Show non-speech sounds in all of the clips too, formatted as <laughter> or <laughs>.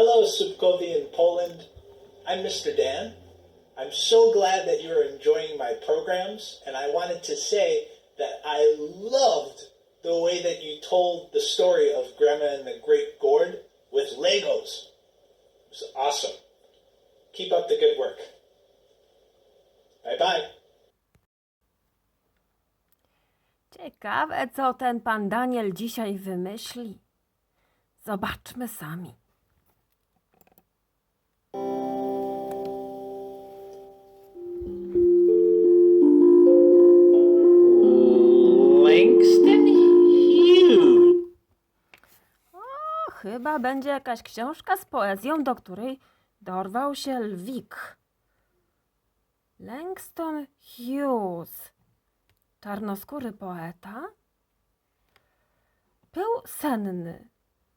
Hello, Subkovi in Poland. I'm Mr. Dan. I'm so glad that you're enjoying my programs, and I wanted to say that I loved the way that you told the story of Grandma and the Great Gourd with Legos. It was awesome. Keep up the good work. Bye bye. Ciekawe, co ten pan Daniel dzisiaj wymyśli. Zobaczmy sami. Chyba będzie jakaś książka z poezją, do której dorwał się lwik. Langston Hughes. Czarnoskóry poeta? Pył senny.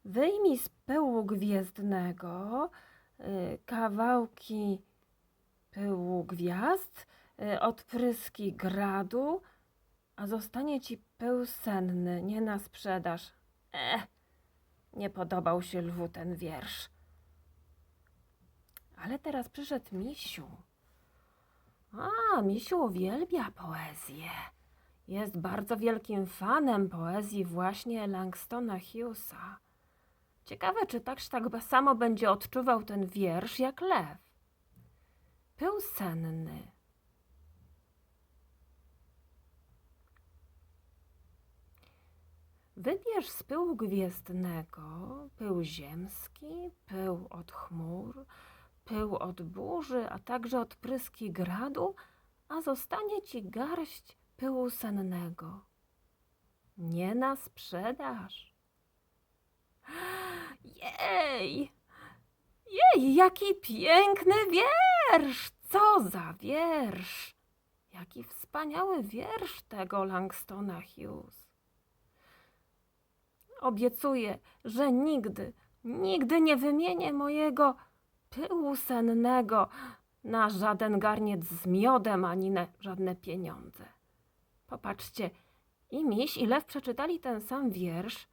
Wyjmij z pyłu gwiezdnego y, kawałki pyłu gwiazd, y, odpryski gradu, a zostanie ci pył senny, nie na sprzedaż. Nie podobał się lwu ten wiersz. Ale teraz przyszedł Misiu. A, Misiu uwielbia poezję. Jest bardzo wielkim fanem poezji właśnie Langstona Hughesa. Ciekawe, czy tak, tak samo będzie odczuwał ten wiersz jak lew. Pył senny. Wybierz z pyłu gwiezdnego pył ziemski, pył od chmur, pył od burzy, a także od pryski gradu, a zostanie ci garść pyłu sennego. Nie na sprzedaż. Jej! Jej, jaki piękny wiersz! Co za wiersz! Jaki wspaniały wiersz tego Langstona Hughes. Obiecuję, że nigdy, nigdy nie wymienię mojego pyłu sennego na żaden garniec z miodem ani na żadne pieniądze. Popatrzcie, i miś i lew przeczytali ten sam wiersz,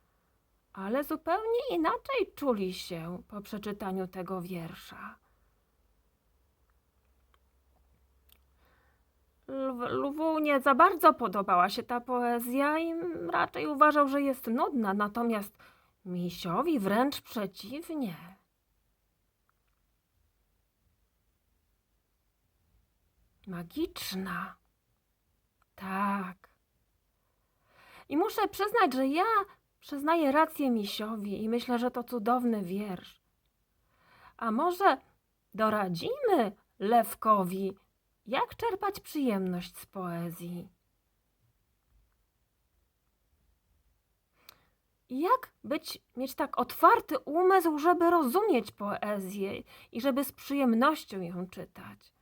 ale zupełnie inaczej czuli się po przeczytaniu tego wiersza. Lwu nie za bardzo podobała się ta poezja i raczej uważał, że jest nudna, natomiast misiowi wręcz przeciwnie. Magiczna. Tak. I muszę przyznać, że ja przyznaję rację misiowi i myślę, że to cudowny wiersz. A może doradzimy Lewkowi, jak czerpać przyjemność z poezji? Jak być, mieć tak otwarty umysł, żeby rozumieć poezję i żeby z przyjemnością ją czytać?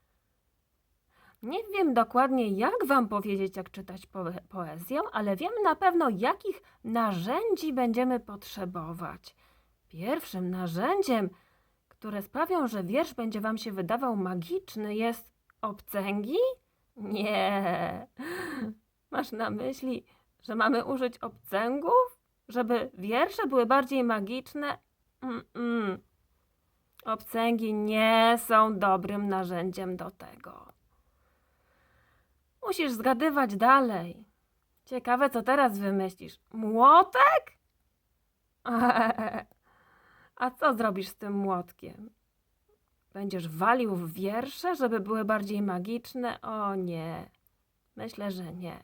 Nie wiem dokładnie, jak wam powiedzieć, jak czytać poe- poezję, ale wiem na pewno, jakich narzędzi będziemy potrzebować. Pierwszym narzędziem, które sprawią, że wiersz będzie wam się wydawał magiczny, jest obcęgi? Nie. Masz na myśli, że mamy użyć obcęgów, żeby wiersze były bardziej magiczne? Mm-mm. Obcęgi nie są dobrym narzędziem do tego. Musisz zgadywać dalej. Ciekawe, co teraz wymyślisz. Młotek? <laughs> A co zrobisz z tym młotkiem? Będziesz walił w wiersze, żeby były bardziej magiczne? O nie. Myślę, że nie.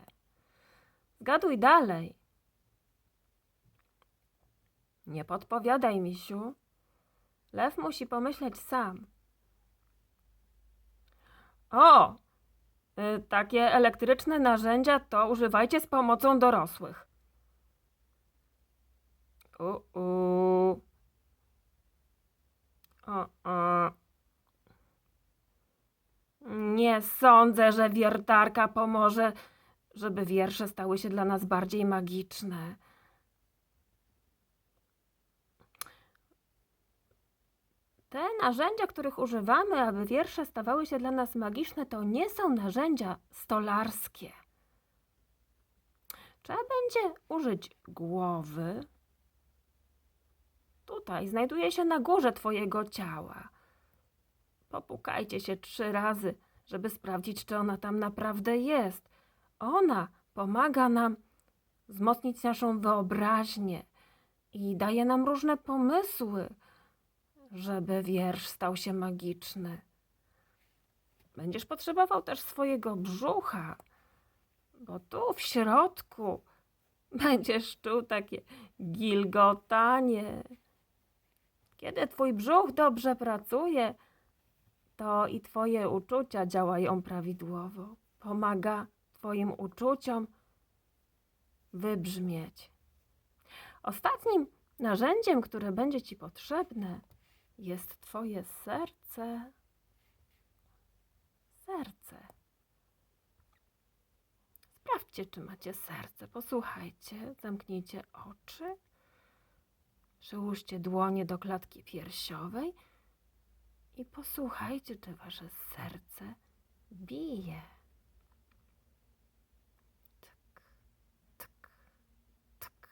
Zgaduj dalej. Nie podpowiadaj, misiu. Lew musi pomyśleć sam. O! Y, takie elektryczne narzędzia to używajcie z pomocą dorosłych. U-u. O-o. Nie sądzę, że wiertarka pomoże, żeby wiersze stały się dla nas bardziej magiczne. Te narzędzia, których używamy, aby wiersze stawały się dla nas magiczne, to nie są narzędzia stolarskie. Trzeba będzie użyć głowy. Tu tutaj, znajduje się na górze twojego ciała. Popukajcie się trzy razy, żeby sprawdzić, czy ona tam naprawdę jest. Ona pomaga nam wzmocnić naszą wyobraźnię i daje nam różne pomysły, żeby wiersz stał się magiczny. Będziesz potrzebował też swojego brzucha, bo tu w środku <laughs> będziesz czuł takie gilgotanie. Kiedy twój brzuch dobrze pracuje, to i twoje uczucia działają prawidłowo. Pomaga twoim uczuciom wybrzmieć. Ostatnim narzędziem, które będzie ci potrzebne, jest twoje serce. Serce. Sprawdźcie, czy macie serce. Posłuchajcie, zamknijcie oczy. Przyłóżcie dłonie do klatki piersiowej i posłuchajcie, czy wasze serce bije. Tyk, tyk, tyk,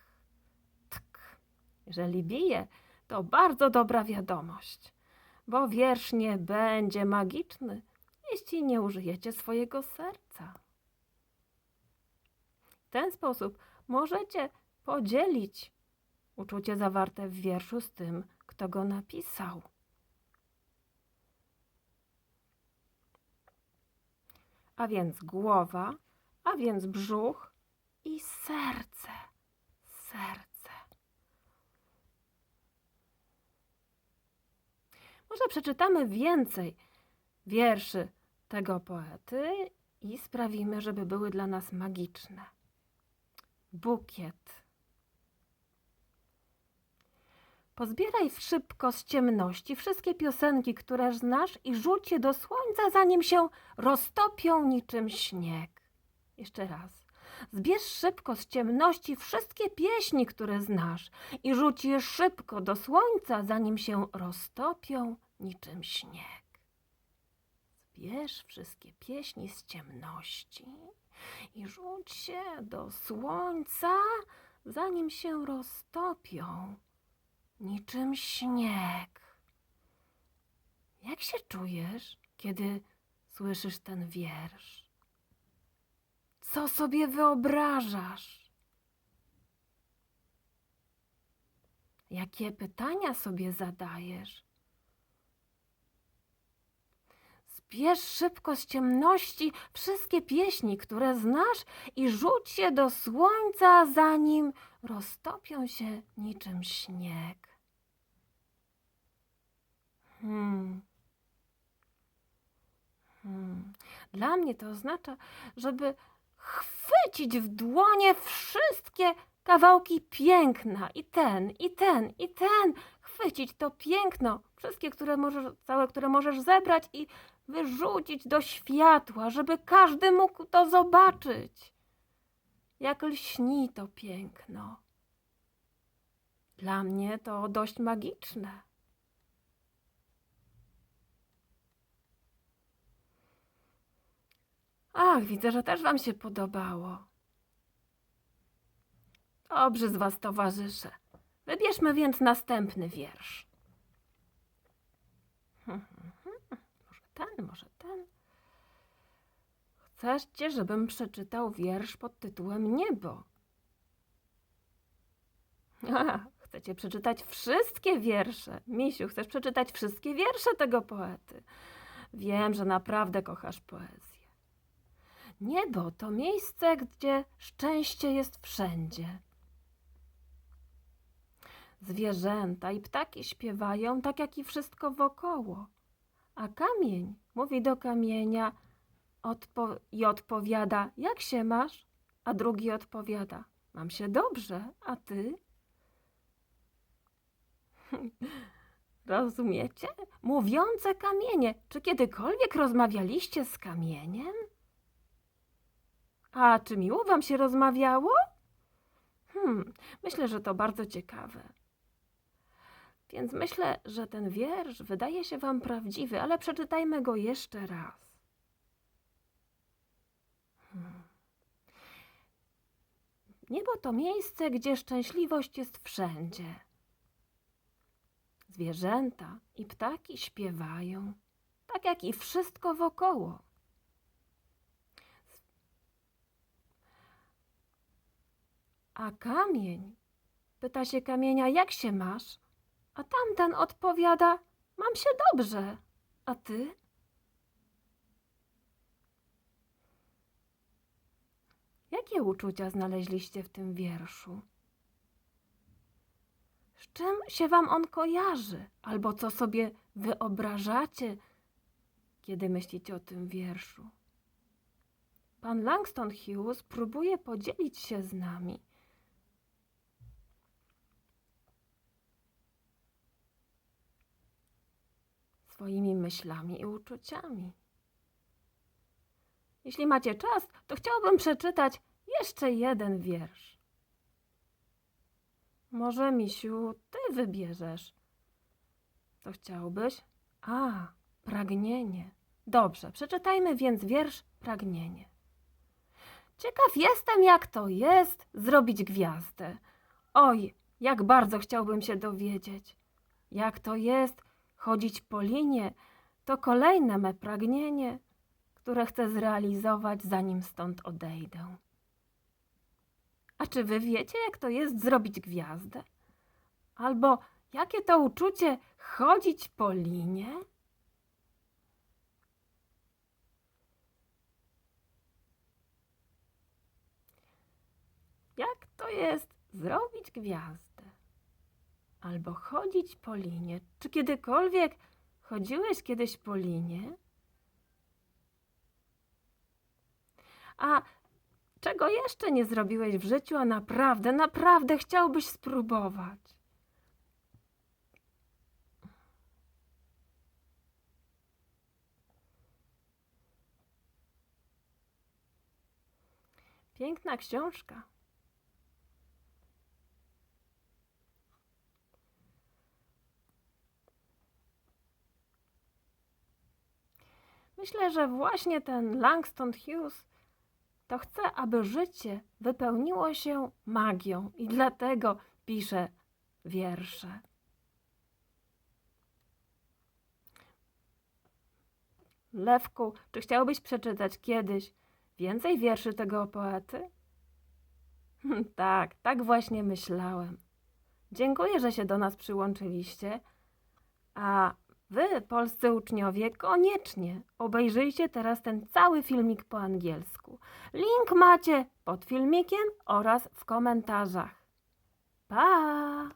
tyk. Jeżeli bije, to bardzo dobra wiadomość, bo wiersz nie będzie magiczny, jeśli nie użyjecie swojego serca. W ten sposób możecie podzielić uczucie zawarte w wierszu z tym, kto go napisał. A więc głowa, a więc brzuch i serce. Serce. Może przeczytamy więcej wierszy tego poety i sprawimy, żeby były dla nas magiczne. Bukiet. Pozbieraj szybko z ciemności wszystkie piosenki, które znasz i rzuć je do słońca, zanim się roztopią niczym śnieg. Jeszcze raz. Zbierz szybko z ciemności wszystkie pieśni, które znasz i rzuć je szybko do słońca, zanim się roztopią niczym śnieg. Zbierz wszystkie pieśni z ciemności i rzuć się do słońca, zanim się roztopią niczym śnieg. Jak się czujesz, kiedy słyszysz ten wiersz? Co sobie wyobrażasz? Jakie pytania sobie zadajesz? Zbierz szybko z ciemności wszystkie pieśni, które znasz i rzuć je do słońca, zanim roztopią się niczym śnieg. Hmm. Hmm. Dla mnie to oznacza, żeby chwycić w dłonie wszystkie kawałki piękna i ten, i ten, i ten. Chwycić to piękno, wszystkie, które możesz, całe, które możesz zebrać i wyrzucić do światła, żeby każdy mógł to zobaczyć. Jak lśni to piękno. Dla mnie to dość magiczne. Ach, widzę, że też Wam się podobało. Dobrze z Was, towarzysze. Wybierzmy więc następny wiersz. <laughs> Może ten, może ten. Chcecie, żebym przeczytał wiersz pod tytułem Niebo? <laughs> Chcecie przeczytać wszystkie wiersze. Misiu, chcesz przeczytać wszystkie wiersze tego poety. Wiem, że naprawdę kochasz poezję. Niebo to miejsce, gdzie szczęście jest wszędzie. Zwierzęta i ptaki śpiewają tak jak i wszystko wokoło. A kamień mówi do kamienia odpo- i odpowiada: Jak się masz? A drugi odpowiada: Mam się dobrze, a ty? <laughs> Rozumiecie? Mówiące kamienie. Czy kiedykolwiek rozmawialiście z kamieniem? A czy miło wam się rozmawiało? Hmm, myślę, że to bardzo ciekawe. Więc myślę, że ten wiersz wydaje się wam prawdziwy, ale przeczytajmy go jeszcze raz. Hmm. Niebo to miejsce, gdzie szczęśliwość jest wszędzie. zwierzęta i ptaki śpiewają, tak jak i wszystko wokoło. A kamień pyta się kamienia, jak się masz? A tamten odpowiada, mam się dobrze. A ty? Jakie uczucia znaleźliście w tym wierszu? Z czym się wam on kojarzy? Albo co sobie wyobrażacie, kiedy myślicie o tym wierszu? Pan Langston Hughes próbuje podzielić się z nami. Swoimi myślami i uczuciami. Jeśli macie czas, to chciałbym przeczytać jeszcze jeden wiersz. Może, misiu, ty wybierzesz. Co chciałbyś? A, pragnienie. Dobrze, przeczytajmy więc wiersz Pragnienie. Ciekaw jestem, jak to jest zrobić gwiazdę. Oj, jak bardzo chciałbym się dowiedzieć. Jak to jest chodzić po linie, to kolejne me pragnienie, które chcę zrealizować, zanim stąd odejdę. A czy wy wiecie, jak to jest zrobić gwiazdę? Albo jakie to uczucie chodzić po linie? Jak to jest zrobić gwiazdę? Albo chodzić po linie. Czy kiedykolwiek chodziłeś kiedyś po linie? A czego jeszcze nie zrobiłeś w życiu, a naprawdę, naprawdę chciałbyś spróbować? Piękna książka. Myślę, że właśnie ten Langston Hughes to chce, aby życie wypełniło się magią i dlatego pisze wiersze. Lewku, czy chciałbyś przeczytać kiedyś więcej wierszy tego poety? tak, tak właśnie myślałem. Dziękuję, że się do nas przyłączyliście. A wy, polscy uczniowie, koniecznie obejrzyjcie teraz ten cały filmik po angielsku. Link macie pod filmikiem oraz w komentarzach. Pa!